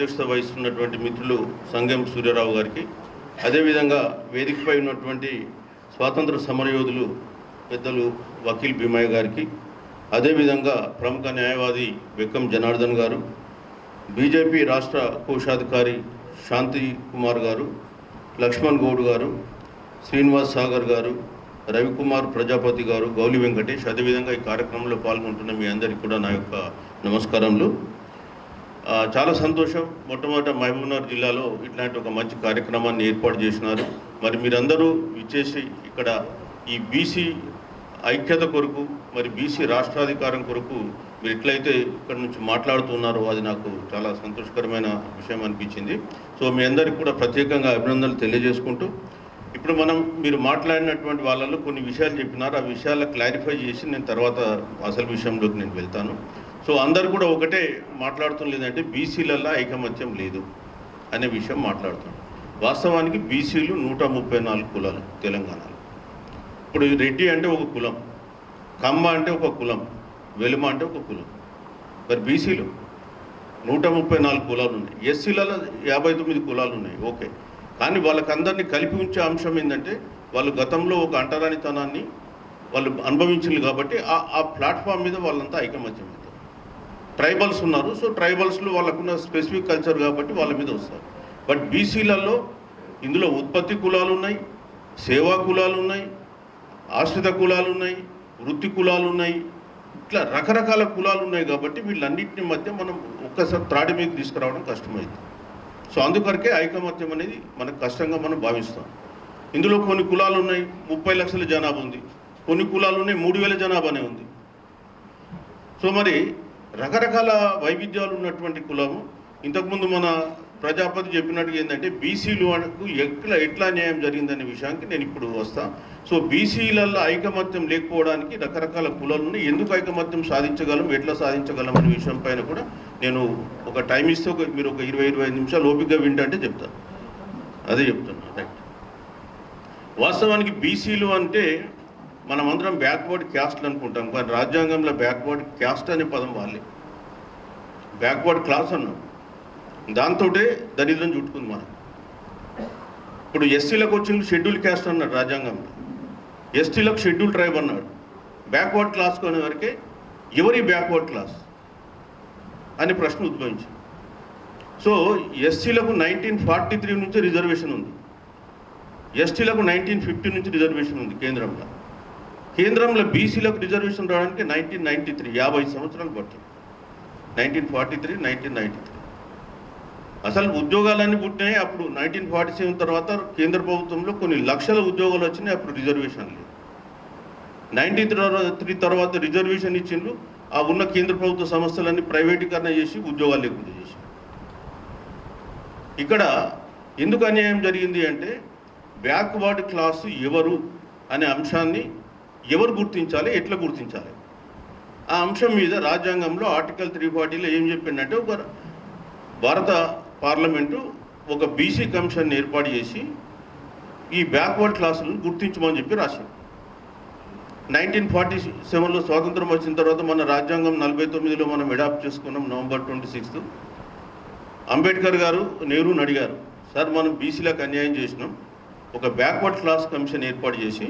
అధ్యక్షత వహిస్తున్నటువంటి మిత్రులు సంగం సూర్యారావు గారికి. అదేవిధంగా వేదికపై ఉన్నటువంటి స్వాతంత్ర సమరయోధులు పెద్దలు వకీల్ భీమయ్య గారికి. అదేవిధంగా ప్రముఖ న్యాయవాది బెక్కం జనార్దన్ గారు. బీజేపీ రాష్ట్ర కోశాధికారి శాంతి కుమార్ గారు లక్ష్మణ్ గౌడ్ గారు శ్రీనివాస్ సాగర్ గారు రవికుమార్ ప్రజాపతి గారు గౌలి వెంకటేష్. అదేవిధంగా ఈ కార్యక్రమంలో పాల్గొంటున్న మీ అందరికీ కూడా నా యొక్క నమస్కారములు. చాలా సంతోషం. మొట్టమొదట మహబూబ్నగర్ జిల్లాలో ఇట్లాంటి ఒక మంచి కార్యక్రమాన్ని ఏర్పాటు చేసినారు. మరి మీరందరూ ఇచ్చేసి ఇక్కడ ఈ బీసీ ఐక్యత కొరకు మరి బీసీ రాష్ట్రాధికారం కొరకు మీరు ఎట్లయితే ఇక్కడ నుంచి మాట్లాడుతున్నారో అది నాకు చాలా సంతోషకరమైన విషయం అనిపించింది. సో మీ అందరికి కూడా ప్రత్యేకంగా అభినందనలు తెలియజేసుకుంటూ ఇప్పుడు మనం మీరు మాట్లాడినటువంటి వాళ్ళలో కొన్ని విషయాలు చెప్పినారు. ఆ విషయాలు క్లారిఫై చేసి నేను తర్వాత అసలు విషయంలోకి నేను వెళ్తాను. సో అందరు కూడా ఒకటే మాట్లాడుతున్న లేదంటే బీసీలల్లో ఐకమత్యం లేదు అనే విషయం మాట్లాడుతున్నాం వాస్తవానికి బీసీలు నూట ముప్పై నాలుగు కులాలు తెలంగాణలో. ఇప్పుడు రెడ్డి అంటే ఒక కులం కమ్మ అంటే ఒక కులం వెలుమ అంటే ఒక కులం. మరి బీసీలు నూట ముప్పై నాలుగు కులాలు ఉన్నాయి. ఎస్సీలలో యాభై తొమ్మిది కులాలు ఉన్నాయి. ఓకే. కానీ వాళ్ళకందరినీ కలిపి ఉంచే అంశం ఏంటంటే వాళ్ళు గతంలో ఒక అంటరానితనాన్ని వాళ్ళు అనుభవించారు కాబట్టి ఆ ఆ ప్లాట్ఫామ్ మీద వాళ్ళంతా ఐకమత్యం ట్రైబల్స్ ఉన్నారు. సో ట్రైబల్స్లో వాళ్ళకున్న స్పెసిఫిక్ కల్చర్ కాబట్టి వాళ్ళ మీద వస్తారు. బట్ బీసీలలో ఇందులో ఉత్పత్తి కులాలు ఉన్నాయి సేవా కులాలు ఉన్నాయి ఆశ్రిత కులాలు ఉన్నాయి వృత్తి కులాలు ఉన్నాయి. ఇట్లా రకరకాల కులాలు ఉన్నాయి కాబట్టి వీళ్ళన్నింటిని మధ్య మనం ఒక్కసారి త్రాడి మీద తీసుకురావడం కష్టమైంది. సో అందుకొరకే ఐకమత్యం అనేది మనకు కష్టంగా మనం భావిస్తాం. ఇందులో కొన్ని కులాలు ఉన్నాయి ముప్పై లక్షల జనాభా ఉంది. కొన్ని కులాలు ఉన్నాయి మూడు వేల జనాభానే ఉంది. సో మరి రకరకాల వైవిధ్యాలు ఉన్నటువంటి కులము. ఇంతకుముందు మన ప్రజాపతి చెప్పినట్టుగా ఏంటంటే బీసీలు వాళ్ళకు ఎట్లా ఎట్లా న్యాయం జరిగిందనే విషయానికి నేను ఇప్పుడు వస్తాను సో బీసీలలో ఐకమత్యం లేకపోవడానికి రకరకాల కులాలు ఉన్నాయి. ఎందుకు ఐకమత్యం సాధించగలం ఎట్లా సాధించగలం అనే విషయం పైన కూడా నేను ఒక టైం ఇస్తే ఒక మీరు ఒక ఇరవై ఇరవై నిమిషాలు ఓపికగా వింటే చెప్తాను అదే చెప్తున్నా రైట్ వాస్తవానికి బీసీలు అంటే మనమందరం బ్యాక్వర్డ్ క్యాస్ట్ అనుకుంటాం కానీ రాజ్యాంగంలో బ్యాక్వర్డ్ క్యాస్ట్ అనే పదం వాళ్ళే. బ్యాక్వర్డ్ క్లాస్ అన్నాం. దాంతో దరిద్రం చుట్టుకుంది మనం. ఇప్పుడు ఎస్సీలకు వచ్చిన షెడ్యూల్ క్యాస్ట్ అన్నాడు రాజ్యాంగంలో. ఎస్టీలకు షెడ్యూల్ ట్రైబ్ అన్నాడు. బ్యాక్వర్డ్ క్లాస్ కొనే వరకే ఎవరి బ్యాక్వర్డ్ క్లాస్ అనే ప్రశ్న ఉద్భవించింది. సో ఎస్సీలకు నైన్టీన్ ఫార్టీ త్రీ నుంచి రిజర్వేషన్ ఉంది. ఎస్టీలకు నైన్టీన్ ఫిఫ్టీ నుంచి రిజర్వేషన్ ఉంది కేంద్రంలో. కేంద్రంలో బీసీలకు రిజర్వేషన్ రావడానికి నైన్టీన్ నైన్టీ త్రీ యాభై సంవత్సరాలు పట్టింది nineteen forty three nineteen ninety three అసలు ఉద్యోగాలన్నీ పుట్టినాయి అప్పుడు నైన్టీన్ ఫార్టీ సెవెన్ తర్వాత కేంద్ర ప్రభుత్వంలో కొన్ని లక్షల ఉద్యోగాలు వచ్చినాయి అప్పుడు రిజర్వేషన్ లేదు. నైన్టీ త్రీ తర్వాత రిజర్వేషన్ ఇచ్చిండ్రు ఆ ఉన్న కేంద్ర ప్రభుత్వ సంస్థలన్నీ ప్రైవేటీకరణ చేసి ఉద్యోగాలు లేకుండా చేసి ఇక్కడ ఎందుకు అన్యాయం జరిగింది అంటే బ్యాక్వర్డ్ క్లాసు ఎవరు అనే అంశాన్ని ఎవరు గుర్తించాలి ఎట్లా గుర్తించాలి? ఆ అంశం మీద రాజ్యాంగంలో ఆర్టికల్ త్రీ ఫార్టీలో ఏం చెప్పిందంటే ఒక భారత పార్లమెంటు ఒక బీసీ కమిషన్ ఏర్పాటు చేసి ఈ బ్యాక్వర్డ్ క్లాసులను గుర్తించమని చెప్పి రాసింది. నైన్టీన్ ఫార్టీ సెవెన్లో స్వాతంత్రం వచ్చిన తర్వాత మన రాజ్యాంగం నలభై తొమ్మిదిలో మనం అడాప్ట్ చేసుకున్నాం నవంబర్ ట్వంటీ సిక్స్త్. అంబేద్కర్ గారు నెహ్రూని అడిగారు సార్ మనం బీసీలకు అన్యాయం చేసినాం ఒక బ్యాక్వర్డ్ క్లాస్ కమిషన్ ఏర్పాటు చేసి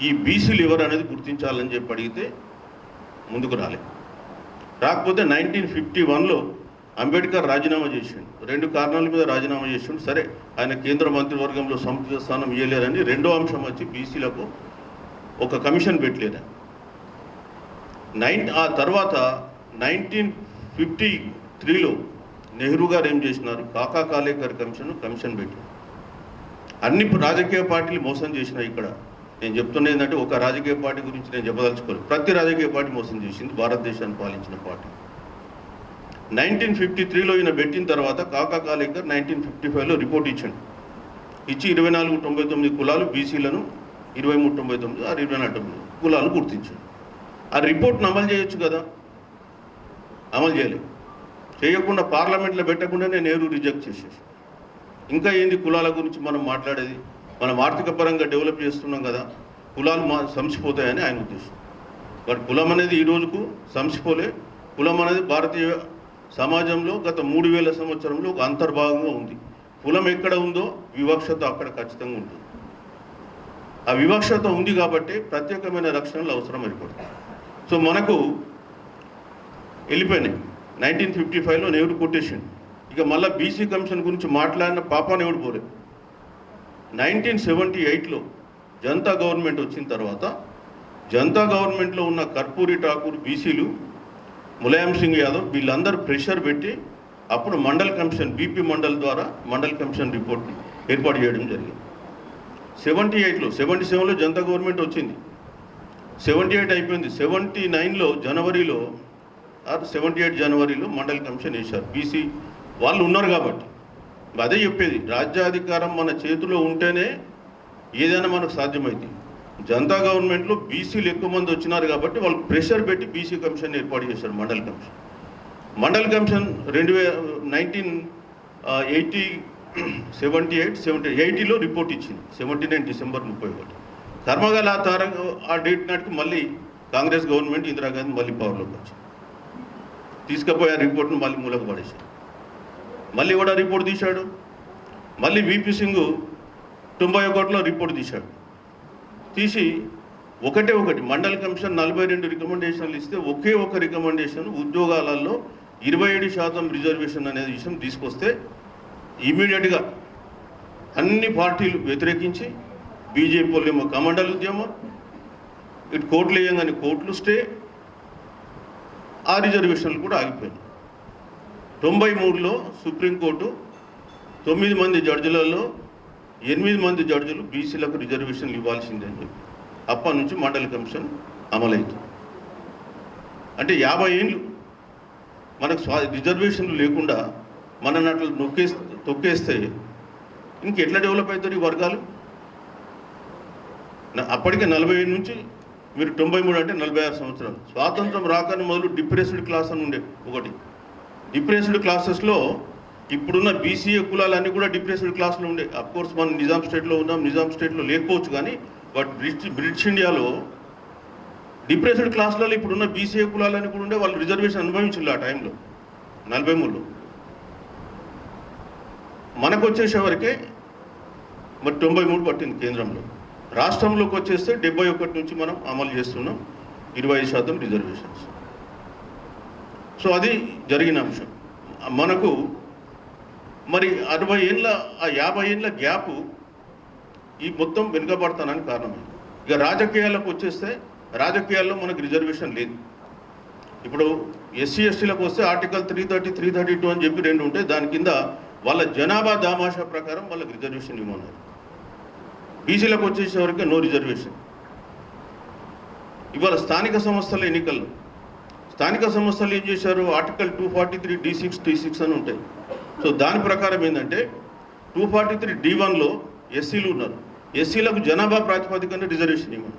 ఈ బీసీలు ఎవరు అనేది గుర్తించాలని చెప్పి అడిగితే ముందుకు రాలేదు రాకపోతే నైన్టీన్ ఫిఫ్టీ వన్లో అంబేద్కర్ రాజీనామా చేసిండు. రెండు కారణాల మీద రాజీనామా చేసిండు. సరే ఆయన కేంద్ర మంత్రివర్గంలో సముచిత స్థానం ఇవ్వలేరని రెండో అంశం వచ్చి బీసీలకు ఒక కమిషన్ పెట్టలేదు? నైన్ ఆ తర్వాత నైన్టీన్ ఫిఫ్టీ త్రీలో నెహ్రూ గారు ఏం చేసినారు? కాకా కాలేకర్ కమిషన్ కమిషన్ పెట్టారు. అన్ని రాజకీయ పార్టీలు మోసం చేసినాయి ఇక్కడ. నేను చెప్తున్నా ఏంటంటే ఒక రాజకీయ పార్టీ గురించి నేను చెప్పదలుచుకోను ప్రతి రాజకీయ పార్టీ మోసం చేసింది భారతదేశాన్ని పాలించిన పార్టీ. నైన్టీన్ ఫిఫ్టీ త్రీలో ఈయన పెట్టిన తర్వాత కాకా కాలేకర్ నైన్టీన్ ఫిఫ్టీ ఫైవ్లో రిపోర్ట్ ఇచ్చాడు. ఇచ్చి ఇరవై నాలుగు తొంభై తొమ్మిది కులాలు బీసీలను ఇరవై మూడు తొంభై తొమ్మిది ఆరు ఇరవై నాలుగు తొమ్మిది కులాలు గుర్తించాడు. ఆ రిపోర్ట్ను అమలు చేయొచ్చు కదా? అమలు చేయలేదు చేయకుండా పార్లమెంట్లో పెట్టకుండానే నెహ్రూ రిజెక్ట్ చేసేసి ఇంకా ఏంది కులాల గురించి మనం మాట్లాడేది? మనం ఆర్థిక పరంగా డెవలప్ చేస్తున్నాం కదా కులాలు మా సంసిపోతాయని ఆయన ఉద్దేశం. బట్ కులం అనేది ఈ రోజుకు సంసిపోలే. కులం అనేది భారతీయ సమాజంలో గత మూడు వేల సంవత్సరంలో ఒక అంతర్భాగంగా ఉంది. కులం ఎక్కడ ఉందో వివక్షత అక్కడ ఖచ్చితంగా ఉంటుంది. ఆ వివక్షత ఉంది కాబట్టి ప్రత్యేకమైన రక్షణలు అవసరం ఏర్పడుతుంది సో మనకు వెళ్ళిపోయినాయి. నైన్టీన్ ఫిఫ్టీ ఫైవ్లో నెహ్రూ కొటేషన్ ఇక మళ్ళీ బీసీ కమిషన్ గురించి మాట్లాడిన పాపాన్ని ఎవడు పోలేదు నైన్టీన్ సెవెంటీ ఎయిట్లో జనతా గవర్నమెంట్ వచ్చిన తర్వాత జనతా గవర్నమెంట్లో ఉన్న కర్పూరి ఠాకూర్ బీసీలు ములాయం సింగ్ యాదవ్ వీళ్ళందరూ ప్రెషర్ పెట్టి అప్పుడు మండల్ కమిషన్ బీపీ మండల్ ద్వారా మండల్ కమిషన్ రిపోర్ట్ ఏర్పాటు చేయడం జరిగింది. సెవెంటీ ఎయిట్లో సెవెంటీ సెవెన్లో జనతా గవర్నమెంట్ వచ్చింది. సెవెంటీ ఎయిట్ అయిపోయింది. సెవెంటీ నైన్లో జనవరిలో సెవెంటీ ఎయిట్ జనవరిలో మండల్ కమిషన్ వేశారు. బీసీ వాళ్ళు ఉన్నారు కాబట్టి. అదే చెప్పేది రాజ్యాధికారం మన చేతిలో ఉంటేనే ఏదైనా మనకు సాధ్యమైంది జనతా గవర్నమెంట్లో బీసీలు ఎక్కువ మంది వచ్చినారు కాబట్టి వాళ్ళు ప్రెషర్ పెట్టి బీసీ కమిషన్ ఏర్పాటు చేశారు మండల్ కమిషన్. మండల్ కమిషన్ రెండు వే nineteen eighty seventy eight seventy ఎయిటీలో report ఇచ్చింది సెవెంటీ నైన్ డిసెంబర్ ముప్పై ఒకటి. కర్మగాల ఆ తార ఆ డేట్ నాటికి మళ్ళీ కాంగ్రెస్ గవర్నమెంట్ ఇందిరాగాంధీ మళ్ళీ పవర్లోకి వచ్చింది. తీసుకుపోయి ఆ రిపోర్ట్ను మళ్ళీ మూలకు పడేశారు మళ్ళీ కూడా రిపోర్ట్ తీశాడు. మళ్ళీ విపి సింగ్ తొంభై ఒకటిలో రిపోర్ట్ తీశాడు. తీసి ఒకటే ఒకటి మండల్ కమిషన్ నలభై రెండు రికమెండేషన్లు ఇస్తే ఒకే ఒక రికమెండేషన్ ఉద్యోగాలలో ఇరవై ఏడు శాతం రిజర్వేషన్ అనే విషయం తీసుకొస్తే ఇమీడియట్గా అన్ని పార్టీలు వ్యతిరేకించి బీజేపీ ఏమో కమండల్ ఉద్యమం ఇటు కోర్టులు వేయంగానే కోర్టులు స్టే ఆ రిజర్వేషన్లు కూడా ఆగిపోయింది తొంభై మూడులో సుప్రీంకోర్టు తొమ్మిది మంది జడ్జిలలో ఎనిమిది మంది జడ్జిలు బీసీలకు రిజర్వేషన్లు ఇవ్వాల్సిందే చెప్పి. అప్పటి నుంచి మండలి కమిషన్ అమలైంది. అంటే యాభై ఏళ్ళు మనకు స్వా రిజర్వేషన్లు లేకుండా మన అట్లా నొక్కే తొక్కేస్తే ఇంకెట్లా డెవలప్ అవుతారు ఈ వర్గాలు? అప్పటికే నలభై ఏడు నుంచి మీరు తొంభై మూడు అంటే నలభై ఆరు సంవత్సరాలు. స్వాతంత్రం రాకని మొదలు డిప్రెస్డ్ క్లాస్ అని ఉండే ఒకటి. డిప్రెస్డ్ క్లాసెస్లో ఇప్పుడున్న బీసీఏ కులాలన్నీ కూడా డిప్రెస్డ్ క్లాస్లో ఉండే. కోర్స్ మనం నిజాం స్టేట్లో ఉన్నాం నిజాం స్టేట్లో లేకపోవచ్చు కానీ బట్ బ్రిటిష్ బ్రిటిష్ ఇండియాలో డిప్రెస్డ్ క్లాస్లలో ఇప్పుడున్న బీసీఏ కులాలన్నీ కూడా ఉండే వాళ్ళు రిజర్వేషన్ అనుభవించారు ఆ టైంలో నలభై మూడులో మనకు వచ్చేసేవరకే మరి తొంభై మూడు పట్టింది కేంద్రంలో. రాష్ట్రంలోకి వచ్చేస్తే డెబ్బై ఒకటి నుంచి మనం అమలు చేస్తున్నాం ఇరవై ఐదు శాతం రిజర్వేషన్స్. సో అది జరిగిన అంశం. మనకు మరి అరవై ఏళ్ళ ఆ యాభై ఏళ్ళ గ్యాప్ ఈ మొత్తం వెనుకబడతానని కారణమైంది ఇక రాజకీయాలకు వచ్చేస్తే రాజకీయాల్లో మనకు రిజర్వేషన్ లేదు. ఇప్పుడు ఎస్సీ ఎస్టీలకు వస్తే article three thirty three thirty two అని చెప్పి రెండు ఉంటాయి దాని కింద వాళ్ళ జనాభా దామాషా ప్రకారం వాళ్ళకి రిజర్వేషన్ ఇవ్వమన్నారు. బీసీలకు వచ్చేసేవరకు నో రిజర్వేషన్. ఇవాళ స్థానిక సంస్థల ఎన్నికల్లో స్థానిక సంస్థలు ఏం చేశారు? Article two forty three D six D six అని ఉంటాయి. సో దాని ప్రకారం ఏంటంటే టూ ఫార్టీ త్రీ డి వన్లో ఎస్సీలు ఉన్నారు. ఎస్సీలకు జనాభా ప్రాతిపదికన రిజర్వేషన్ ఇవ్వండి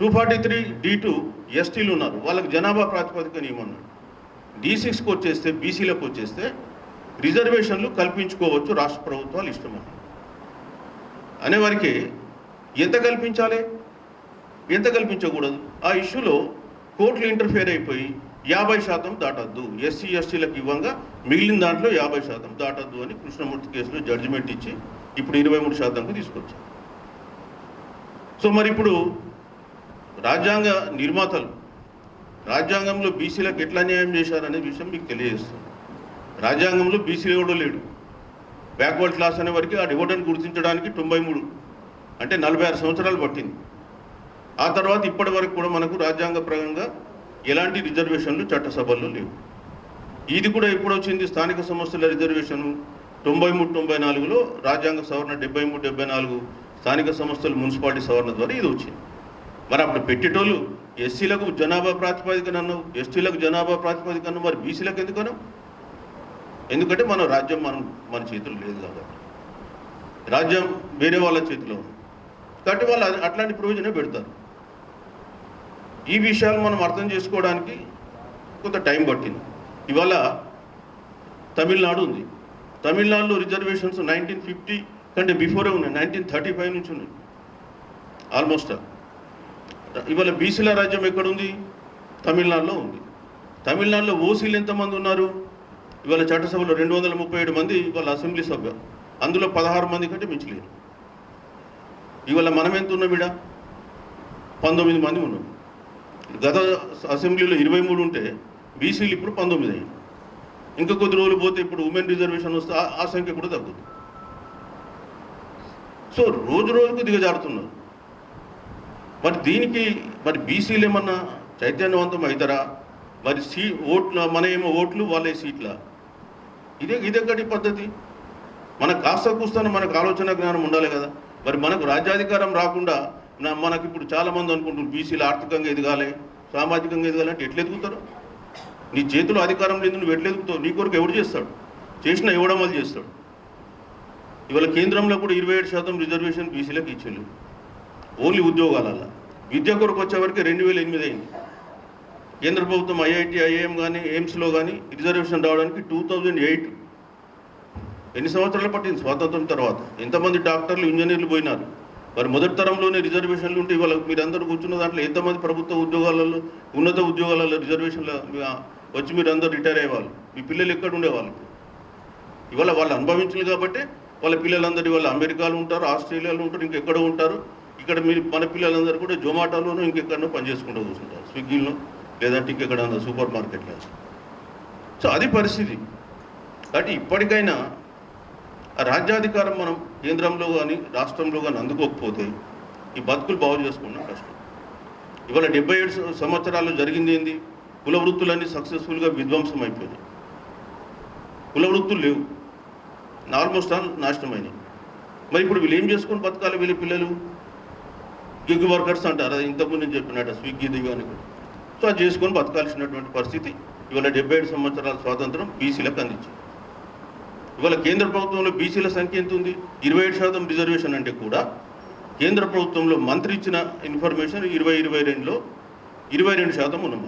two forty three D two ఎస్టీలు ఉన్నారు. వాళ్ళకి జనాభా ప్రాతిపదికన ఇవ్వమన్నాడు డి సిక్స్కి వచ్చేస్తే బీసీలకు వచ్చేస్తే రిజర్వేషన్లు కల్పించుకోవచ్చు రాష్ట్ర ప్రభుత్వాలు ఇష్టమని. అనేవారికి ఎంత కల్పించాలి? ఎంత కల్పించకూడదు? ఆ ఇష్యూలో కోర్టులు ఇంటర్ఫేర్ అయిపోయి యాభై శాతం దాటద్దు. ఎస్సీ ఎస్టీలకు ఇవ్వంగా మిగిలిన దాంట్లో యాభై శాతం దాటద్దు అని కృష్ణమూర్తి కేసులో జడ్జిమెంట్ ఇచ్చి ఇప్పుడు ఇరవై మూడు శాతంకు తీసుకొచ్చారు. సో మరి ఇప్పుడు రాజ్యాంగ నిర్మాతలు రాజ్యాంగంలో బీసీలకు ఎట్లా న్యాయం చేశారనే విషయం మీకు తెలియజేస్తుంది రాజ్యాంగంలో బీసీ ఎవడో లేడు. బ్యాక్వర్డ్ క్లాస్ అనే వరకు ఆ డివోడని గుర్తించడానికి తొంభై మూడు అంటే నలభై ఆరు సంవత్సరాలు పట్టింది. ఆ తర్వాత ఇప్పటి వరకు కూడా మనకు రాజ్యాంగపరంగా ఎలాంటి రిజర్వేషన్లు చట్టసభల్లో లేవు. ఇది కూడా ఎప్పుడు వచ్చింది? స్థానిక సంస్థల రిజర్వేషన్ తొంభై మూడు తొంభై నాలుగులో రాజ్యాంగ సవరణ డెబ్బై మూడు డెబ్బై నాలుగు స్థానిక సంస్థలు మున్సిపాలిటీ సవరణ ద్వారా ఇది వచ్చింది. మరి అప్పుడు పెట్టేటోళ్ళు ఎస్సీలకు జనాభా ప్రాతిపదికన అన్నావు ఎస్టీలకు జనాభా ప్రాతిపదికన అన్నావు, మరి బీసీలకు ఎందుకన్నావు? ఎందుకంటే మన రాజ్యం మనం మన చేతుల్లో లేదు కాబట్టి. రాజ్యం వేరే వాళ్ళ చేతిలో ఉంది. కాబట్టి వాళ్ళు అది- అట్లాంటి ప్రయోజనం పెడతారు. ఈ విషయాలు మనం అర్థం చేసుకోవడానికి కొంత టైం పట్టింది. ఇవాళ తమిళనాడు ఉంది. తమిళనాడులో రిజర్వేషన్స్ నైన్టీన్ ఫిఫ్టీ కంటే బిఫోరే ఉన్నాయి. నైన్టీన్ థర్టీ ఫైవ్ నుంచి ఉన్నాయి. ఆల్మోస్ట్ ఇవాళ బీసీల రాజ్యం ఎక్కడుంది? తమిళనాడులో ఉంది. తమిళనాడులో ఓసీలు ఎంతమంది ఉన్నారు? ఇవాళ చట్టసభలో రెండు వందల ముప్పై ఏడు మంది ఇవాళ అసెంబ్లీ సభ్య అందులో పదహారు మంది కంటే మించలేరు ఇవాళ మనం ఎంత ఉన్నాం ఇడ పంతొమ్మిది మంది ఉన్నాం. గత అసెంబ్లీలో ఇరవై మూడు ఉంటే బీసీలు ఇప్పుడు పంతొమ్మిది అయ్యింది ఇంకా కొద్ది రోజులు పోతే ఇప్పుడు ఉమెన్ రిజర్వేషన్ వస్తే ఆ- సంఖ్య కూడా తగ్గుతుంది. సో రోజు రోజుకు దిగజారుతున్నారు. మరి దీనికి మరి బీసీలు ఏమన్నా చైతన్యవంతం అవుతారా? మరి సీ ఓట్లు మన ఏమో ఓట్లు వాళ్ళే సీట్ల? ఇదే ఇదెక్కడి పద్ధతి. మన కాస్త కూస్తాను మనకు ఆలోచన జ్ఞానం ఉండాలి కదా. మరి మనకు రాజ్యాధికారం రాకుండా మనకి ఇప్పుడు చాలామంది అనుకుంటారు అనుకుంటున్నారు బీసీలు ఆర్థికంగా ఎదగాలి సామాజికంగా ఎదగాలి అంటే ఎట్లా ఎదుగుతారు? నీ చేతిలో అధికారం లేదు నువ్వు ఎట్లా ఎదుగుతావు? నీ కొరకు ఎవడు చేస్తాడు? చేసినా ఎవడమలు చేస్తాడు? ఇవాళ కేంద్రంలో కూడా ఇరవై ఏడు శాతం రిజర్వేషన్ బీసీలకు ఇచ్చేళ్ళు ఓన్లీ ఉద్యోగాలల్ల. విద్య కొరకు వచ్చేవరకు రెండు వేల ఎనిమిది అయింది. కేంద్ర ప్రభుత్వం ఐఐటి ఐఐఎం కానీ ఎయిమ్స్లో కానీ రిజర్వేషన్ రావడానికి టూ థౌజండ్ ఎయిట్ ఎన్ని సంవత్సరాలు పట్టింది? స్వాతంత్రం తర్వాత. ఎంతమంది డాక్టర్లు ఇంజనీర్లు పోయినారు? మరి మొదటి తరంలోనే రిజర్వేషన్లు ఉంటే ఇవాళ మీరందరూ కూర్చున్న దాంట్లో ఎంతమంది ప్రభుత్వ ఉద్యోగాలలో ఉన్నత ఉద్యోగాలలో రిజర్వేషన్లు వచ్చి మీరు రిటైర్ అయ్యేవాళ్ళు? మీ పిల్లలు ఎక్కడ ఉండేవాళ్ళు ఇవాళ వాళ్ళు అనుభవించారు కాబట్టి వాళ్ళ పిల్లలందరూ ఇవాళ అమెరికాలో ఉంటారు ఆస్ట్రేలియాలో ఉంటారు ఇంకెక్కడో ఉంటారు? ఇక్కడ మీరు మన పిల్లలందరూ కూడా జొమాటోలోనూ ఇంకెక్కడనో పనిచేసుకుంటూ కూర్చుంటారు. స్విగ్గీలో లేదంటే ఇంకెక్కడ సూపర్ మార్కెట్లో. సో అది పరిస్థితి. కాబట్టి ఇప్పటికైనా ఆ రాజ్యాధికారం మనం కేంద్రంలో కానీ రాష్ట్రంలో కానీ అందుకోకపోతే ఈ బతుకులు బాగు చేసుకోవడం కష్టం. ఇవాళ డెబ్బై ఏడు సంవత్సరాలు సంవత్సరాల్లో జరిగింది ఏంది? కుల వృత్తులన్నీ సక్సెస్ఫుల్గా విధ్వంసం అయిపోయాయి కుల వృత్తులు లేవు. ఆల్మోస్ట్ ఆల్ నాశనమైనవి మరి ఇప్పుడు వీళ్ళు ఏం చేసుకొని బతకాలి వీళ్ళ పిల్లలు? గిగ్ వర్కర్స్ అంటారు. అది ఇంతకుముందు నేను చెప్పినట్టు స్విగ్గీ కానీ అని కూడా. సో అది చేసుకొని బతకాల్సినటువంటి పరిస్థితి ఇవాళ డెబ్బై ఏడు సంవత్సరాల స్వాతంత్రం బీసీలకు అందించింది. ఇవాళ కేంద్ర ప్రభుత్వంలో బీసీల సంఖ్య ఎంత ఉంది ఇరవై ఏడు శాతం రిజర్వేషన్ అంటే కూడా కేంద్ర ప్రభుత్వంలో మంత్రి ఇచ్చిన ఇన్ఫర్మేషన్ ఇరవై ఇరవై రెండులో ఇరవై రెండు శాతం ఉన్నాం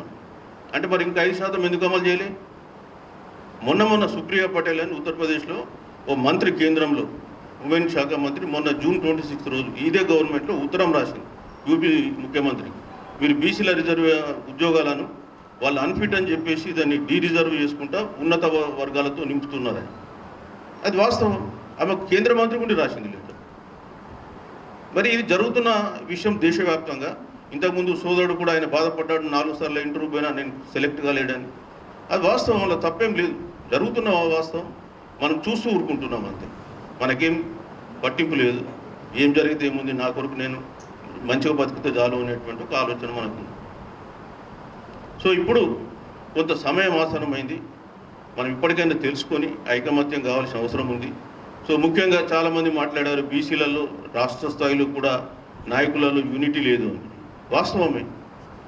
అంటే మరి ఇంకా ఐదు శాతం ఎందుకు అమలు చేయలే? మొన్న మొన్న సుప్రియ పటేల్ అని ఉత్తరప్రదేశ్లో ఓ మంత్రి కేంద్రంలో ఉమెన్ శాఖ మంత్రి మొన్న జూన్ ట్వంటీ సిక్స్త్ రోజు ఇదే గవర్నమెంట్లో ఉత్తరం రాసింది యూపీ ముఖ్యమంత్రి. మీరు బీసీల రిజర్వ్ ఉద్యోగాలను వాళ్ళు అన్ఫిట్ అని చెప్పేసి దాన్ని డీ రిజర్వ్ చేసుకుంటా ఉన్నత వర్గాలతో నింపుతున్నారని. అది వాస్తవం. ఆమె కేంద్ర మంత్రి ఉండి రాసింది లేదు. మరి ఇది జరుగుతున్న విషయం దేశవ్యాప్తంగా. ఇంతకుముందు సోదరుడు కూడా ఆయన బాధపడ్డాడు. నాలుగు సార్లు ఇంటర్వ్యూ పోయినా నేను సెలెక్ట్ కాలేడని అది వాస్తవం అలా తప్పేం లేదు. జరుగుతున్న వాస్తవం. మనం చూస్తూ ఊరుకుంటున్నాం అంతే. మనకేం పట్టింపు లేదు. ఏం జరిగితే ఏముంది? నా కొరకు నేను మంచిగా బతికితే చాలు అనేటువంటి ఒక ఆలోచన మనకు సో ఇప్పుడు కొంత సమయం ఆసనమైంది మనం ఇప్పటికైనా తెలుసుకొని ఐకమత్యం కావాల్సిన అవసరం ఉంది. సో ముఖ్యంగా చాలామంది మాట్లాడారు బీసీలలో రాష్ట్ర స్థాయిలో కూడా నాయకులలో యూనిటీ లేదు అని. వాస్తవమే.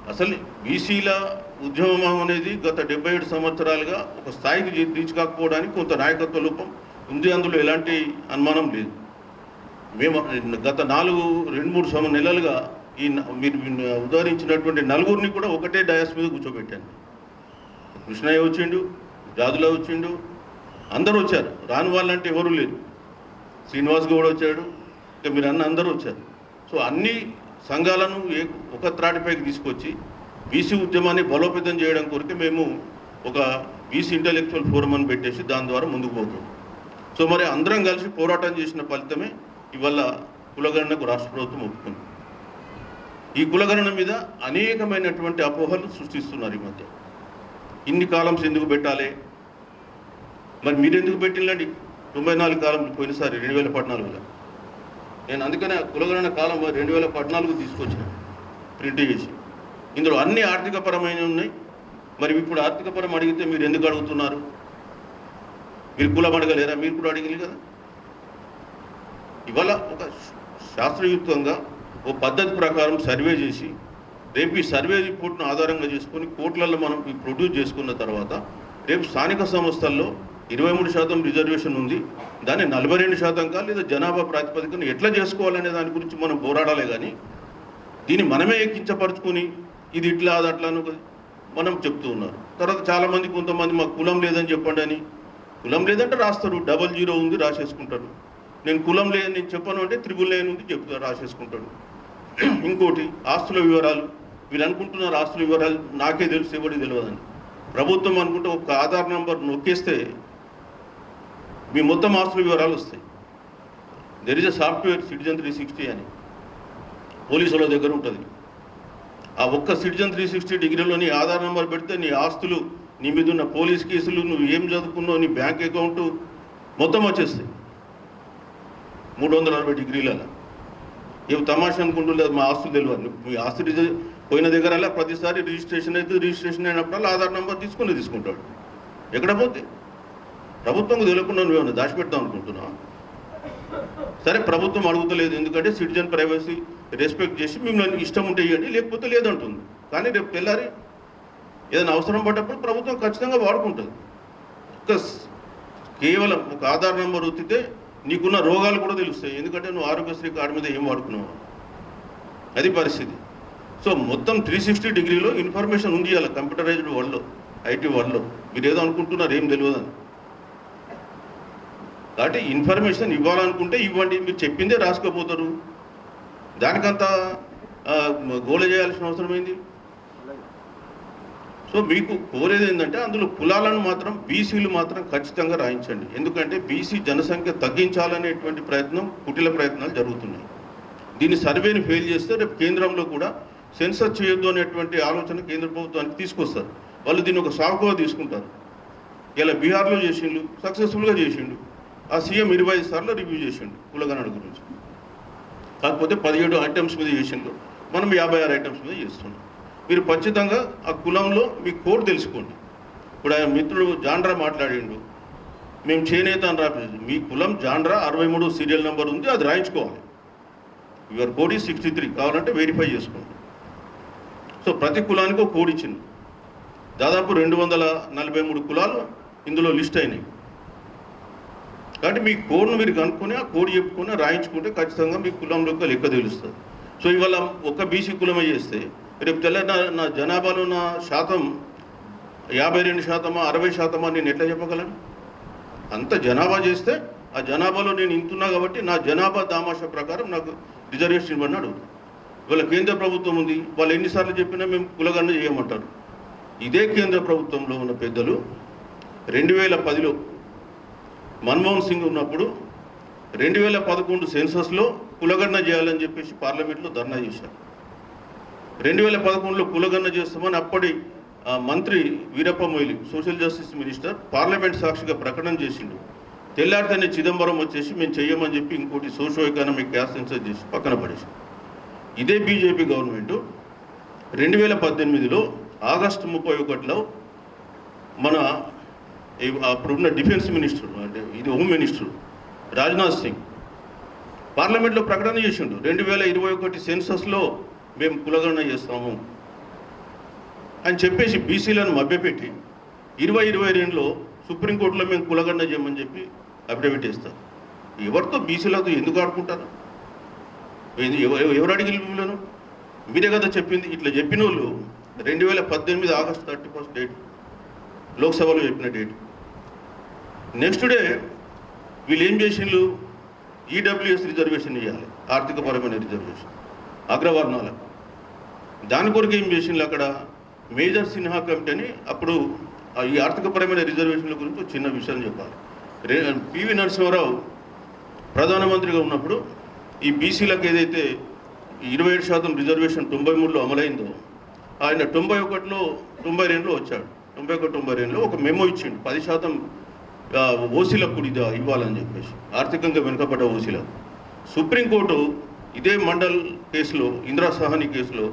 అసలు బీసీల ఉద్యమం అనేది గత డెబ్బై ఏడు సంవత్సరాలుగా ఒక స్థాయికి జీ- కాకపోవడానికి కొంత నాయకత్వ లోపం ఉంది. అందులో ఎలాంటి అనుమానం లేదు. మేము గత నాలుగు రెండు మూడు సమ నెలలుగా ఈ మీరు ఉదహరించినటువంటి నలుగురిని కూడా ఒకటే డయాస్ మీద కూర్చోబెట్టాను. కృష్ణయ్య వచ్చిండు జాదులా వచ్చిండు. అందరూ వచ్చారు. రాని వాళ్ళంటే ఎవరు లేరు. శ్రీనివాస్ గౌడ్ వచ్చాడు. ఇక మీరు అన్న అందరూ వచ్చారు. సో అన్ని సంఘాలను ఏ- ఒక త్రాటిపైకి తీసుకొచ్చి బీసీ ఉద్యమాన్ని బలోపేతం చేయడం కొరకు మేము ఒక బీసీ ఇంటలెక్చువల్ ఫోరం అని పెట్టేసి దాని ద్వారా ముందుకు పోతాం సో మరి అందరం కలిసి పోరాటం చేసిన ఫలితమే ఇవాళ కులగణనకు రాష్ట్ర ప్రభుత్వం ఒప్పుకుంది. ఈ కులగణన మీద అనేకమైనటువంటి అపోహలు సృష్టిస్తున్నారు ఈ మధ్య. ఇన్ని కాలమ్స్ ఎందుకు పెట్టాలి? మరి మీరు ఎందుకు పెట్టిందండి తొంభై నాలుగు కాలం పోయినసారి రెండు వేల పద్నాలుగులో. నేను అందుకనే ఆ కులగణన కాలం రెండు వేల పద్నాలుగు తీసుకొచ్చిన ప్రింట్ చేసి ఇందులో అన్ని ఆర్థికపరమైన ఉన్నాయి. మరి ఇప్పుడు ఆర్థికపరం అడిగితే మీరు ఎందుకు అడుగుతున్నారు? మీరు కులం అడగలేరా? మీరు కూడా అడిగలేదు కదా. ఇవాళ ఒక శాస్త్రయుక్తంగా ఓ పద్ధతి ప్రకారం సర్వే చేసి రేపు ఈ సర్వే రిపోర్ట్ను ఆధారంగా చేసుకొని కోట్లలో మనం ప్రొడ్యూస్ చేసుకున్న తర్వాత రేపు స్థానిక సంస్థల్లో ఇరవై మూడు శాతం రిజర్వేషన్ ఉంది. దాన్ని నలభై రెండు శాతంగా లేదా జనాభా ప్రాతిపదికన ఎట్లా చేసుకోవాలనే దాని గురించి మనం పోరాడాలి కానీ దీన్ని మనమే ఎక్కించపరుచుకుని ఇది ఇట్లా అది అట్లా అని మనం చెప్తూ ఉన్నారు. తర్వాత చాలామంది కొంతమంది మాకు కులం లేదని చెప్పండి అని. కులం లేదంటే రాస్తారు డబల్ జీరో ఉంది రాసేసుకుంటారు. నేను కులం లేదని నేను చెప్పను అంటే త్రిబుల్ నైన్ ఉంది చెప్తారు రాసేసుకుంటాడు. ఇంకోటి ఆస్తుల వివరాలు. వీళ్ళు అనుకుంటున్నారు ఆస్తుల వివరాలు నాకే తెలుసు ఎవరికి తెలియదని ప్రభుత్వం అనుకుంటే ఒక ఆధార్ నెంబర్ నొక్కేస్తే మీ మొత్తం ఆస్తుల వివరాలు వస్తాయి. There is a software citizen three sixty అని. పోలీసుల దగ్గర ఉంటుంది. ఆ ఒక్క సిటిజన్ త్రీ సిక్స్టీ డిగ్రీలో నీ ఆధార్ నెంబర్ పెడితే నీ ఆస్తులు నీ మీద ఉన్న పోలీస్ కేసులు నువ్వు ఏం చదువుకున్నావు నీ బ్యాంక్ అకౌంట్ మొత్తం వచ్చేస్తాయి. మూడు వందల అరవై డిగ్రీలలో. ఏం తమాషా అనుకుంటులేదు మా ఆస్తులు తెలియదు మీ ఆస్తి పోయిన దగ్గర ప్రతిసారి రిజిస్ట్రేషన్ అయితే రిజిస్ట్రేషన్ అయినప్పుడు ఆధార్ నెంబర్ తీసుకుని తీసుకుంటాడు. ఎక్కడ పోతే? ప్రభుత్వంకు తెలియకుండా నువ్వేమన్నా దాచిపెడతాం అనుకుంటున్నా సరే ప్రభుత్వం అడుగుతలేదు. ఎందుకంటే సిటిజన్ ప్రైవసీ రెస్పెక్ట్ చేసి మిమ్మల్ని ఇష్టం ఉంటే ఇవ్వండి లేకపోతే లేదంటుంది. కానీ రేపు తెల్లారి ఏదైనా అవసరం పడ్డప్పుడు ప్రభుత్వం ఖచ్చితంగా వాడుకుంటుంది. ఒక కేవలం ఒక ఆధార్ నెంబర్ ఉత్తితే నీకున్న రోగాలు కూడా తెలుస్తాయి. ఎందుకంటే నువ్వు ఆరోగ్యశ్రీ కార్డు మీద ఏం వాడుకున్నావు? అది పరిస్థితి. సో మొత్తం త్రీ సిక్స్టీ డిగ్రీలో ఇన్ఫర్మేషన్ ఉంది అలా కంప్యూటరైజ్డ్ వరల్డ్లో ఐటీ వరల్డ్లో. మీరు ఏదో అనుకుంటున్నారు ఏం తెలియదని కాబట్టి ఇన్ఫర్మేషన్ ఇవ్వాలనుకుంటే ఇవ్వండి మీరు చెప్పిందే రాసుకోపోతారు. దానికంత గోల చేయాల్సిన అవసరం ఏంది? సో మీకు కోరేది ఏంటంటే అందులో కులాలను మాత్రం బీసీలు మాత్రం ఖచ్చితంగా రాయించండి. ఎందుకంటే బీసీ జనసంఖ్య తగ్గించాలనేటువంటి ప్రయత్నం కుటిల ప్రయత్నాలు జరుగుతున్నాయి. దీన్ని సర్వేని ఫెయిల్ చేస్తే రేపు కేంద్రంలో కూడా సెన్సర్ చేయొద్దు అనేటువంటి ఆలోచన కేంద్ర ప్రభుత్వానికి తీసుకొస్తారు. వాళ్ళు దీన్ని ఒక సాకుగా తీసుకుంటారు. ఇలా బీహార్లో చేసిండు సక్సెస్ఫుల్గా చేసిండు. ఆ సీఎం ఇరవై ఐదు సార్లు రివ్యూ చేసిండు కులగనాడు గురించి. కాకపోతే పదిహేడు ఐటమ్స్ మీద చేసిండు. మనం యాభై ఆరు ఐటమ్స్ మీద చేస్తున్నాం. మీరు ఖచ్చితంగా ఆ కులంలో మీ కోర్ తెలుసుకోండి. ఇప్పుడు ఆయన మిత్రుడు జాండ్రా మాట్లాడిండు. మేము చేనేత అని రాలేదు మీ కులం జాండ్రా అరవై మూడు సీరియల్ నెంబర్ ఉంది అది రాయించుకోవాలి. Your code sixty three. కావాలంటే వెరిఫై చేసుకోండి. సో ప్రతి కులానికి ఒక కోడ్ ఇచ్చింది. దాదాపు రెండు వందల నలభై మూడు కులాలు ఇందులో లిస్ట్ అయినాయి. కాబట్టి మీ కోడ్ను మీరు కనుక్కొని ఆ కోడ్ చెప్పుకొని రాయించుకుంటే ఖచ్చితంగా మీ కులంలో లెక్క తెలుస్తుంది. సో ఇవాళ ఒక బీసీ కులమే చేస్తే రేపు తెల్ల నా నా జనాభాలో నా శాతం యాభై రెండు శాతమా అరవై శాతమా నేను ఎట్లా చెప్పగలను? అంత జనాభా చేస్తే ఆ జనాభాలో నేను ఇంతున్నా కాబట్టి నా జనాభా దామాష ప్రకారం నాకు రిజర్వేషన్ ఇవ్వండి అడుగుతాను ఇవాళ కేంద్ర ప్రభుత్వం ఉంది. వాళ్ళు ఎన్నిసార్లు చెప్పినా మేము కులగన్న చేయమంటారు. ఇదే కేంద్ర ప్రభుత్వంలో ఉన్న పెద్దలు రెండు వేల పదిలో మన్మోహన్ సింగ్ ఉన్నప్పుడు రెండు వేల పదకొండు సెన్సస్లో కులగణన చేయాలని చెప్పేసి పార్లమెంట్లో ధర్నా చేశారు. రెండు వేల పదకొండులో కులగణన చేస్తామని అప్పటి ఆ, మంత్రి Veerappa Moily social justice minister parliament సాక్షిగా ప్రకటన చేసిండు. తెల్లారితేనే చిదంబరం వచ్చేసి మేము చెయ్యమని చెప్పి ఇంకోటి సోషో ఎకనామిక్ క్యాస్ట్ సెన్సస్ చేసి పక్కన పడేసాం ఇదే బీజేపీ గవర్నమెంట్ రెండు వేల పద్దెనిమిదిలో ఆగస్టు ముప్పై ఒకటిలో మన అప్పుడున్న డిఫెన్స్ మినిస్టర్ అంటే ఇది హోమ్ మినిస్టర్ రాజ్నాథ్ సింగ్ పార్లమెంట్లో ప్రకటన చేసిండు. రెండు వేల ఇరవై ఒకటి సెన్సస్లో మేము కులగణన చేస్తాము అని చెప్పేసి బీసీలను మభ్యపెట్టి ఇరవై ఇరవై రెండులో సుప్రీంకోర్టులో మేము కులగణన చేయమని చెప్పి అఫిడవిట్ ఇస్తారు ఎవరితో బీసీలతో ఎందుకు ఆడుకుంటారు? ఎవరు అడిగి మిమ్మల్ని? మీరే కదా చెప్పింది ఇట్లా చెప్పిన వాళ్ళు రెండు వేల పద్దెనిమిది ఆగస్ట్ థర్టీ ఫస్ట్ డేట్ లోక్సభలో చెప్పిన డేట్. నెక్స్ట్ డే వీళ్ళు ఏం చేసిండ్రు? ఈడబ్ల్యూఎస్ రిజర్వేషన్ ఇవ్వాలి ఆర్థికపరమైన రిజర్వేషన్ అగ్రవర్ణాలకు. దాని కొరకు ఏం చేసిండ్రు అక్కడ? మేజర్ సిన్హా కమిటీ అని అప్పుడు ఆ ఈ ఆర్థికపరమైన రిజర్వేషన్ల గురించి చిన్న విషయం చెప్పాలి. రే పివి నరసింహారావు ప్రధానమంత్రిగా ఉన్నప్పుడు ఈ బీసీలకు ఏదైతే ఇరవై ఏడు శాతం రిజర్వేషన్ తొంభై మూడులో అమలైందో ఆయన తొంభై ఒకటిలో తొంభై రెండులో వచ్చాడు. తొంభై ఒకటి తొంభై రెండులో ఒక మెమో ఇచ్చిండు. పది శాతం ఓసీలకు కూడా ఇది ఇవ్వాలని చెప్పేసి. ఆర్థికంగా వెనుకబడ్డ ఓసీలకు. సుప్రీంకోర్టు ఇదే మండల్ కేసులో ఇందిరా సహాని కేసులో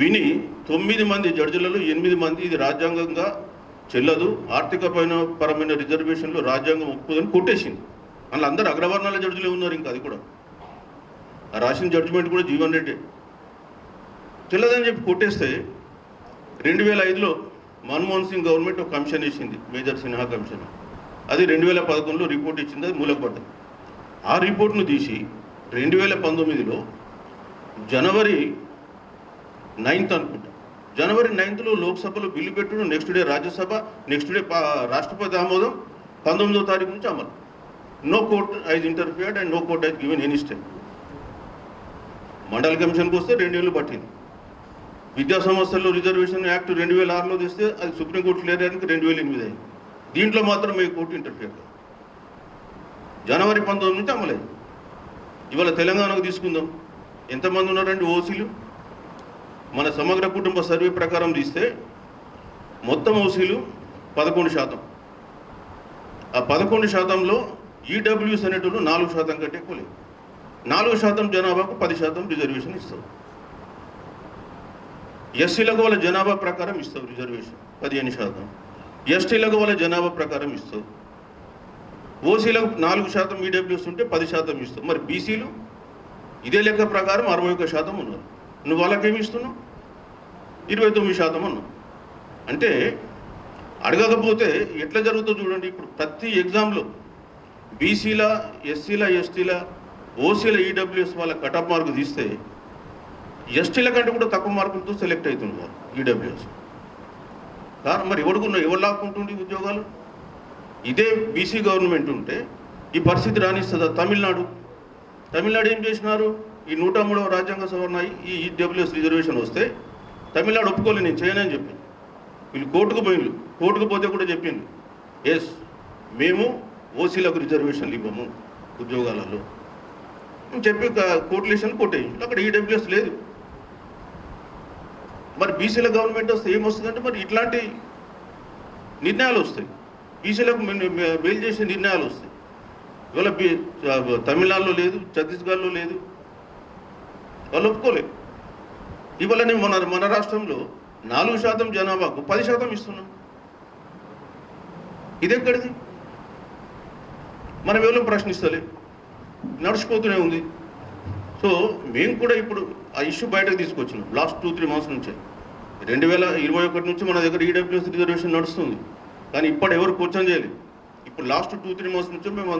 విని తొమ్మిది మంది జడ్జిలలో ఎనిమిది మంది ఇది రాజ్యాంగంగా చెల్లదు. ఆర్థిక పైన పరమైన రిజర్వేషన్లు రాజ్యాంగం ఒప్పుదని కొట్టేసింది. అందులో అందరు అగ్రవర్ణాల జడ్జిలే ఉన్నారు ఇంకా అది కూడా. ఆ రాసిన జడ్జిమెంట్ కూడా జీవన్ రెడ్డి. చెల్లదని చెప్పి కొట్టేస్తే రెండు వేల ఐదులో మన్మోహన్ సింగ్ గవర్నమెంట్ ఒక కమిషన్ ఇచ్చింది మేజర్ సిన్హా కమిషన్ అది రెండు వేల పదకొండులో రిపోర్ట్ ఇచ్చింది అది మూలపడ్డది ఆ రిపోర్ట్ను తీసి రెండు వేల పంతొమ్మిదిలో జనవరి నైన్త్ అనుకుంటా. జనవరి నైన్త్లో లోక్సభలో బిల్లు పెట్టుడు next day Rajya Sabha next day పా- రాష్ట్రపతి ఆమోదం పంతొమ్మిదో తారీఖు నుంచి అమలు. No court is interfered and no court is given any state Mandal కమిషన్కి వస్తే రెండు ఏళ్ళు పట్టింది. విద్యా సంస్థల్లో రిజర్వేషన్ యాక్ట్ రెండు వేల ఆరులో తెస్తే అది సుప్రీంకోర్టు క్లియర్ రెండు వేల ఎనిమిది అయింది. దీంట్లో మాత్రం మీ కోర్టు ఇంటర్ఫియర్ జనవరి పంతొమ్మిది నుంచి అమలైంది. ఇవాళ తెలంగాణకు తీసుకుందాం. ఎంతమంది ఉన్నారండి ఓసీలు? మన సమగ్ర కుటుంబ సర్వే ప్రకారం తీస్తే మొత్తం ఓసీలు పదకొండు శాతం. ఆ పదకొండు శాతంలో ఈడబ్ల్యూస్ అనేటోళ్ళు నాలుగు శాతం కంటే ఎక్కువ లేదు నాలుగు శాతం జనాభాకు పది శాతం రిజర్వేషన్ ఇస్తారు ఎస్సీలకు వాళ్ళ జనాభా ప్రకారం ఇస్తారు రిజర్వేషన్ పదిహేను శాతం. ఎస్టీలకు వాళ్ళ జనాభా ప్రకారం ఇస్తారు ఓసీలకు నాలుగు శాతం ఈడబ్ల్యూస్ ఉంటే పది శాతం ఇస్తావు. మరి బీసీలు? ఇదే లెక్క ప్రకారం అరవై ఒక్క శాతం ఉన్నారు. నువ్వు వాళ్ళకేమి ఇస్తున్నావు? ఇరవై తొమ్మిది శాతం అన్నావు. అంటే అడగకపోతే ఎట్లా జరుగుతుందో చూడండి. ఇప్పుడు ప్రతి ఎగ్జామ్లో బీసీల ఎస్సీల ఎస్టీల ఓసీల ఈడబ్ల్యూఎస్ వాళ్ళ కటప్ మార్కు తీస్తే ఎస్టీల కంటే కూడా తక్కువ మార్కులతో సెలెక్ట్ అవుతున్నారు ఈడబ్ల్యూఎస్ కారణం మరి ఎవడుకున్న ఎవరు లాక్కుంటుంది ఉద్యోగాలు? ఇదే బీసీ గవర్నమెంట్ ఉంటే ఈ పరిస్థితి రాణిస్తుందా తమిళనాడు? తమిళనాడు ఏం చేసినారు? ఈ నూట మూడవ రాజ్యాంగ సవరణ ఈ ఈడబ్ల్యూఎస్ రిజర్వేషన్ వస్తే తమిళనాడు ఒప్పుకోలేదు నేను చేయనని చెప్పింది. వీళ్ళు కోర్టుకు పోయిండ్రు. కోర్టుకు పోతే కూడా చెప్పిండ్రు. ఎస్ మేము ఓసీలకు రిజర్వేషన్లు ఇవ్వము ఉద్యోగాలలో. చెప్పి కోర్టులేషన్ కొట్టేయండి అక్కడ ఈడబ్ల్యూఎస్ లేదు. మరి బీసీల గవర్నమెంట్ వస్తే ఏమొస్తుందంటే మరి ఇట్లాంటి నిర్ణయాలు వస్తాయి. బీసీలకు మేలు చేసే నిర్ణయాలు వస్తాయి. ఇవాళ బీ తమిళనాడులో లేదు ఛత్తీస్గఢ్లో లేదు. వాళ్ళు ఒప్పుకోలేదు ఇవాళ నేను మన మన రాష్ట్రంలో నాలుగు శాతం జనాభాకు పది శాతం ఇస్తున్నాం. ఇదెక్కడిది? మనం ఎవరు ప్రశ్నిస్తలేదు నడిచిపోతూనే ఉంది. సో మేము కూడా ఇప్పుడు ఆ ఇష్యూ బయటకు తీసుకొచ్చినాం. లాస్ట్ టూ త్రీ మంత్స్ నుంచే. రెండు వేల ఇరవై ఒకటి నుంచి మన దగ్గర ఈడబ్ల్యూఎస్ రిజర్వేషన్ నడుస్తుంది. కానీ ఇప్పటి ఎవరు కూర్చొని చేయలేదు. ఇప్పుడు లాస్ట్ టూ త్రీ మంత్స్ నుంచి మేము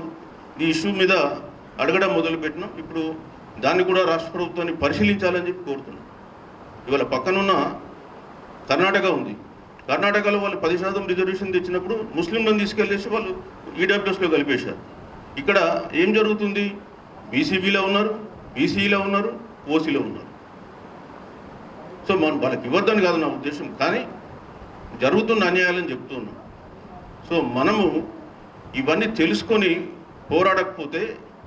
ఈ ఇష్యూ మీద అడగడం మొదలుపెట్టినాం. ఇప్పుడు దాన్ని కూడా రాష్ట్ర ప్రభుత్వాన్ని పరిశీలించాలని చెప్పి కోరుతున్నాం. ఇవాళ పక్కనున్న కర్ణాటక ఉంది. కర్ణాటకలో వాళ్ళు పది శాతం రిజర్వేషన్ తెచ్చినప్పుడు ముస్లింలను తీసుకెళ్ళేసి వాళ్ళు ఈడబ్ల్యూఎస్లో కలిపేశారు. ఇక్కడ ఏం జరుగుతుంది? బీసీబీలో ఉన్నారు బీసీలో ఉన్నారు ఓసీలో ఉన్నారు. సో మనం వాళ్ళకి ఇవ్వద్దని కాదు నా ఉద్దేశం కానీ జరుగుతున్న అన్యాయాలని చెప్తున్నాం. సో మనము ఇవన్నీ తెలుసుకొని పోరాడకపోతే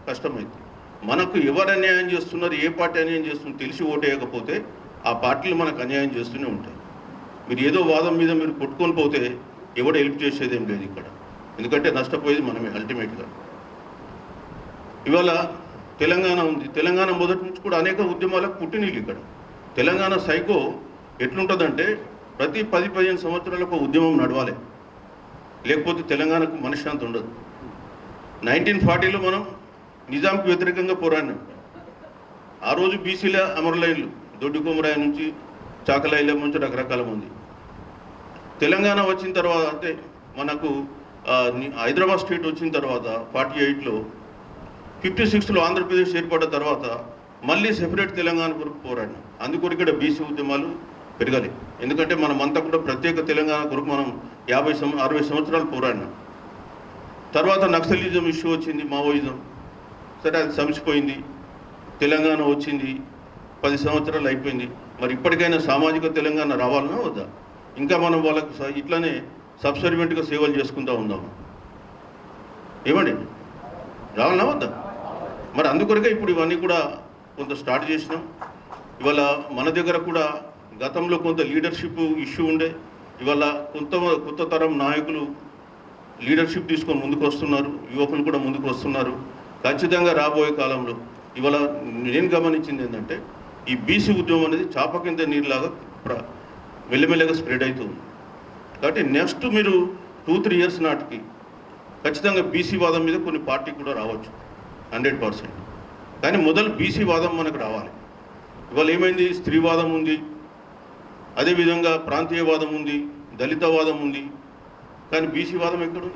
కష్టమైంది మనకు ఎవరు అన్యాయం చేస్తున్నారు ఏ పార్టీ అన్యాయం చేస్తుంది తెలిసి ఓటేయకపోతే ఆ పార్టీలు మనకు అన్యాయం చేస్తూనే ఉంటాయి. మీరు ఏదో వాదం మీద మీరు కొట్టుకొని పోతే ఎవడు హెల్ప్ చేసేదేం లేదు ఇక్కడ. ఎందుకంటే నష్టపోయేది మనమే అల్టిమేట్గా ఇవాళ తెలంగాణ ఉంది. తెలంగాణ మొదటి నుంచి కూడా అనేక ఉద్యమాలకు పుట్టినీళ్ళు ఇక్కడ. తెలంగాణ సైకో ఎట్లుంటుందంటే ప్రతి పది పదిహేను సంవత్సరాలకు ఉద్యమం నడవాలి. లేకపోతే తెలంగాణకు మనశ్శాంతి ఉండదు. నైన్టీన్ ఫార్టీలో మనం నిజాంకి వ్యతిరేకంగా పోరాడినాం. ఆ రోజు బీసీల అమరులైన్లు దొడ్డి కొమరాయి నుంచి చాకలైల నుంచి రకరకాల మంది. తెలంగాణ వచ్చిన తర్వాత అంటే మనకు హైదరాబాద్ స్టేట్ వచ్చిన తర్వాత ఫార్టీ ఎయిట్లో ఫిఫ్టీ సిక్స్లో ఆంధ్రప్రదేశ్ ఏర్పడిన తర్వాత మళ్ళీ సెపరేట్ తెలంగాణ కొరకు పోరాడినాం. అందుకొరకు ఇక్కడ బీసీ ఉద్యమాలు పెరగాలి. ఎందుకంటే మనం అంతా కూడా ప్రత్యేక తెలంగాణ కొరకు మనం యాభై సం అరవై సంవత్సరాలు పోరాడినాం. తర్వాత నక్సలిజం ఇష్యూ వచ్చింది మావోయిజం. సరే అది సమసిపోయింది తెలంగాణ వచ్చింది పది సంవత్సరాలు అయిపోయింది. మరి ఇప్పటికైనా సామాజిక తెలంగాణ రావాలన్నా వద్దా? ఇంకా మనం వాళ్ళకు ఇట్లానే సబ్సర్వెంట్గా సేవలు చేసుకుంటూ ఉందాము? ఏమండి? రావాలన్నా వద్దా? మరి అందుకొరకే ఇప్పుడు ఇవన్నీ కూడా కొంత స్టార్ట్ చేసినాం. ఇవాళ మన దగ్గర కూడా గతంలో కొంత లీడర్షిప్ ఇష్యూ ఉండే ఇవాళ కొంత కొత్త తరం నాయకులు లీడర్షిప్ తీసుకొని ముందుకు వస్తున్నారు యువకులు కూడా ముందుకు వస్తున్నారు. ఖచ్చితంగా రాబోయే కాలంలో ఇవాళ నేను గమనించింది ఏంటంటే ఈ బీసీ ఉద్యమం అనేది చాప కింద నీరులాగా ప్ర- మెల్లమెల్లగా స్ప్రెడ్ అవుతుంది కాబట్టి నెక్స్ట్ మీరు టూ త్రీ ఇయర్స్ నాటికి ఖచ్చితంగా బీసీ వాదం మీద కొన్ని పార్టీ కూడా రావచ్చు. Hundred percent. కానీ మొదలు బీసీ వాదం మనకు రావాలి. ఇవాళ ఏమైంది? స్త్రీవాదం ఉంది. అదేవిధంగా ప్రాంతీయవాదం ఉంది. దళితవాదం ఉంది. కానీ బీసీ వాదం ఎక్కడుంది?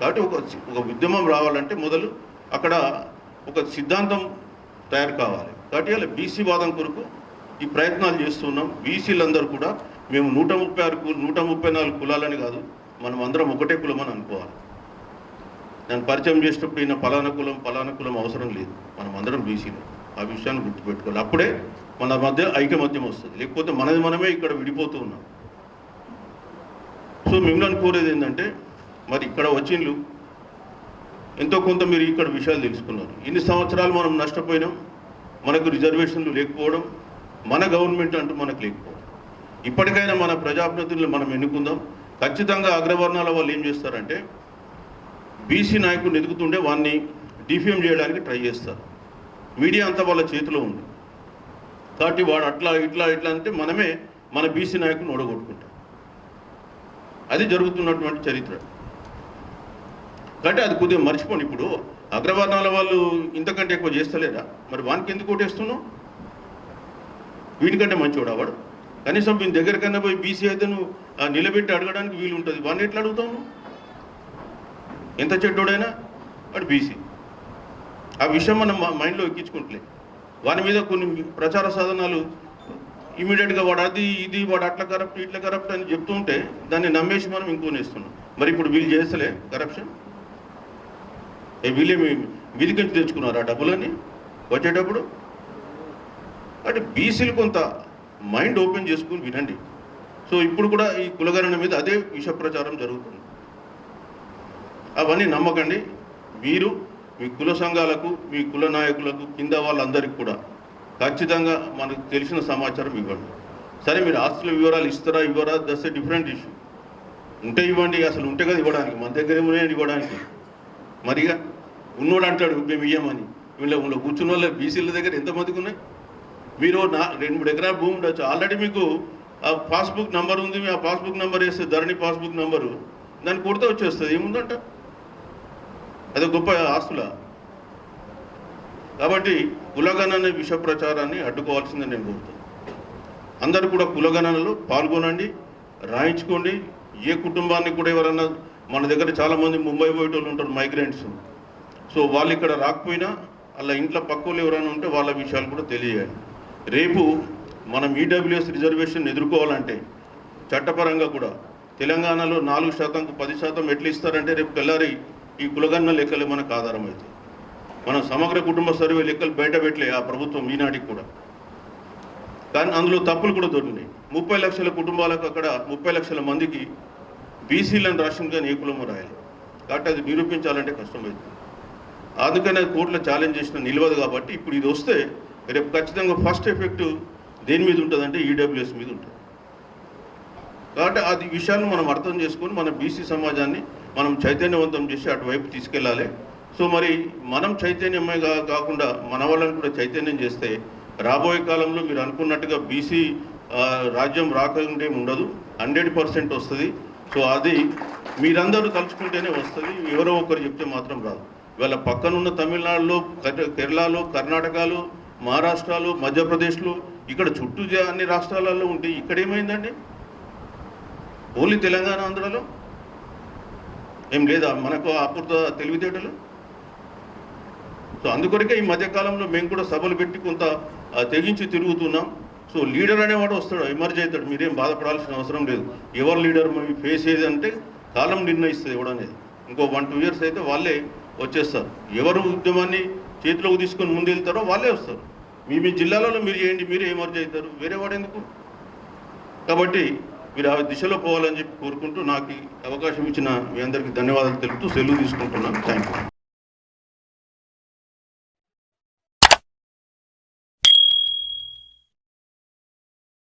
కాబట్టి ఒక ఒక ఉద్యమం రావాలంటే మొదలు అక్కడ ఒక సిద్ధాంతం తయారు కావాలి. కాబట్టి అలా బీసీ వాదం కొరకు ఈ ప్రయత్నాలు చేస్తున్నాం. బీసీలందరూ కూడా మేము నూట ముప్పై ఆరు నూట ముప్పై నాలుగు కులాలని కాదు మనం అందరం ఒకటే కులం అని అనుకోవాలి. నేను పరిచయం చేసినప్పుడు ఈయన పలానా కులం పలానా కులం అవసరం లేదు. మనం అందరం బీసీలు. ఆ విషయాన్ని గుర్తుపెట్టుకోవాలి. అప్పుడే మన మధ్య ఐకమత్యం వస్తుంది. లేకపోతే మనది మనమే ఇక్కడ విడిపోతూ ఉన్నాం. సో మిమ్మల్ని కోరేది ఏంటంటే మరి ఇక్కడ వచ్చిండ్లు ఎంతో కొంత మీరు ఇక్కడ విషయాలు తెలుసుకున్నారు. ఇన్ని సంవత్సరాలు మనం నష్టపోయినాం. మనకు రిజర్వేషన్లు లేకపోవడం మన గవర్నమెంట్ అంటూ మనకు లేకపోవడం. ఇప్పటికైనా మన ప్రజాప్రతినిధులు మనం ఎన్నుకుందాం. ఖచ్చితంగా అగ్రవర్ణాల వాళ్ళు ఏం చేస్తారంటే బీసీ నాయకుడిని ఎదుగుతుండే వాడిని డిఫ్యూమ్ చేయడానికి ట్రై చేస్తారు. మీడియా అంతా వాళ్ళ చేతిలో ఉంది. కాబట్టి వాడు అట్లా ఇట్లా ఇట్లా అంటే మనమే మన బీసీ నాయకుడిని ఓడగొట్టుకుంటాం. అది జరుగుతున్నటువంటి చరిత్ర. కాబట్టి అది కొద్దిగా మర్చిపోండి ఇప్పుడు. అగ్రవర్ణాల వాళ్ళు ఇంతకంటే ఎక్కువ చేస్తలేరా? మరి వానికి ఎందుకు ఓటేస్తున్నావు? వీడికంటే మంచివాడు వాడు? కనీసం వీని దగ్గరికన్నా పోయి బీసీ అయితే నువ్వు ఆ, నిలబెట్టి అడగడానికి వీలు ఉంటుంది వాడిని ఎట్లా అడుగుతావు నువ్వు? ఎంత చెడ్డోడైనా వాడు బీసీ ఆ విషయం మనం మా మైండ్లో ఎక్కించుకుంటలే. వాని మీద కొన్ని ప్రచార సాధనాలు ఇమీడియట్గా వాడు అది ఇది వాడు అట్లా కరప్ట్ ఇట్లా కరప్ట్ అని చెప్తూ ఉంటే దాన్ని నమ్మేసి మనం ఇంకోనేస్తున్నాం మరి ఇప్పుడు వీళ్ళు చేస్తలే కరప్షన్? ఏ వీళ్ళేమి వీధి నుంచి తెచ్చుకున్నారు ఆ డబ్బులని వచ్చేటప్పుడు? అంటే బీసీలు కొంత మైండ్ ఓపెన్ చేసుకుని వినండి. సో ఇప్పుడు కూడా ఈ కులగణన మీద అదే విష ప్రచారం జరుగుతుంది. అవన్నీ నమ్మకండి. మీరు మీ కుల సంఘాలకు మీ కుల నాయకులకు కింద వాళ్ళందరికీ కూడా ఖచ్చితంగా మనకు తెలిసిన సమాచారం ఇవ్వండి. సరే మీరు ఆస్తుల వివరాలు ఇస్తారా ఇవ్వరా? That's a different issue. ఉంటే ఇవ్వండి అసలు ఉంటే కదా ఇవ్వడానికి. మన దగ్గర ఏమున్నాయండి ఇవ్వడానికి? మరిగా ఉన్నోడు అంటాడు మేము ఇయ్యమని. వీళ్ళ వీళ్ళ కూర్చున్న వాళ్ళ బీసీల దగ్గర ఎంతమందికి ఉన్నాయి? మీరు నా రెండు మూడు ఎకరాల భూమి ఉండొచ్చు. ఆల్రెడీ మీకు ఆ పాస్బుక్ నెంబర్ ఉంది ఆ పాస్బుక్ నెంబర్ వేస్తే ధరణి పాస్బుక్ నెంబరు దాన్ని కొడితే వచ్చేస్తుంది. ఏముందంట? అది గొప్ప ఆస్తుల. కాబట్టి కులగణన విష ప్రచారాన్ని అడ్డుకోవాల్సిందని నేను కోరుతాను. అందరూ కూడా కులగణనలో పాల్గొనండి రాయించుకోండి. ఏ కుటుంబాన్ని కూడా ఎవరన్నా మన దగ్గర చాలామంది ముంబై పోయేటోళ్ళు ఉంటారు మైగ్రెంట్స్ సో వాళ్ళు ఇక్కడ రాకపోయినా అలా ఇంట్లో పక్కలు ఎవరైనా ఉంటే వాళ్ళ విషయాలు కూడా తెలియాలి. రేపు మనం ఈడబ్ల్యూఎస్ రిజర్వేషన్ ఎదుర్కోవాలంటే చట్టపరంగా కూడా తెలంగాణలో నాలుగు శాతంకు పది శాతం ఎట్లు ఇస్తారంటే రేపు తెల్లారి ఈ కులగన్న లెక్కలే మనకు ఆధారం అవుతాయి మనం సమగ్ర కుటుంబ సర్వే లెక్కలు బయట పెట్టలే ఆ ప్రభుత్వం ఈనాటికి కూడా. కానీ అందులో తప్పులు కూడా దొరికినాయి. ముప్పై లక్షల కుటుంబాలకు అక్కడ ముప్పై లక్షల మందికి బీసీలను రాష్ట్రంగా ఏ కులము రాయాలి. కాబట్టి అది నిరూపించాలంటే కష్టమవుతుంది అందుకనే అది కోర్టులో ఛాలెంజ్ చేసిన నిలవదు కాబట్టి ఇప్పుడు ఇది వస్తే రేపు ఖచ్చితంగా ఫస్ట్ ఎఫెక్ట్ దేని మీద ఉంటుందంటే ఈడబ్ల్యూఎస్ మీద ఉంటుంది. కాబట్టి అది విషయాన్ని మనం అర్థం చేసుకొని మన బీసీ సమాజాన్ని మనం చైతన్యవంతం చేసి అటువైపు తీసుకెళ్ళాలి. సో మరి మనం చైతన్యమే కాకుండా మన వాళ్ళని కూడా చైతన్యం చేస్తే రాబోయే కాలంలో మీరు అనుకున్నట్టుగా బీసీ రాజ్యం రాకుండా ఉండదు. హండ్రెడ్ పర్సెంట్ వస్తుంది. సో అది మీరందరూ తలుచుకుంటేనే వస్తుంది. ఎవరో ఒకరు చెప్తే మాత్రం రాదు. ఇవాళ పక్కనున్న తమిళనాడులో కేరళలో కర్ణాటకలో మహారాష్ట్రలో మధ్యప్రదేశ్లో ఇక్కడ చుట్టూ అన్ని రాష్ట్రాలలో ఉంటే ఇక్కడ ఏమైందండి ఓన్లీ తెలంగాణ ఆంధ్రలో? ఏం లేదా? మనకు అపూర్త తెలివితేటలు? సో అందుకొరకే ఈ మధ్యకాలంలో మేము కూడా సభలు పెట్టి కొంత తెగించి తిరుగుతున్నాం. సో లీడర్ అనేవాడు వస్తాడు ఎమర్జ్ అవుతాడు. మీరేం బాధపడాల్సిన అవసరం లేదు. ఎవరు లీడర్ మీ ఫేస్ ఏది అంటే కాలం నిర్ణయిస్తుంది ఎవడనేది ఇంకో వన్ టూ ఇయర్స్ అయితే వాళ్ళే వచ్చేస్తారు. ఎవరు ఉద్యమాన్ని చేతిలోకి తీసుకొని ముందు వెళ్తారో వాళ్ళే వస్తారు. మీ మీ జిల్లాలలో మీరు చేయండి మీరే ఎమర్జ్ అవుతారు. వేరే వాడు ఎందుకు? కాబట్టి మీరు ఆ దిశలో పోవాలని చెప్పి కోరుకుంటూ నాకు అవకాశం ఇచ్చిన మీ అందరికీ ధన్యవాదాలు తెలుపుతూ సెలవు తీసుకుంటున్నాను. Thank you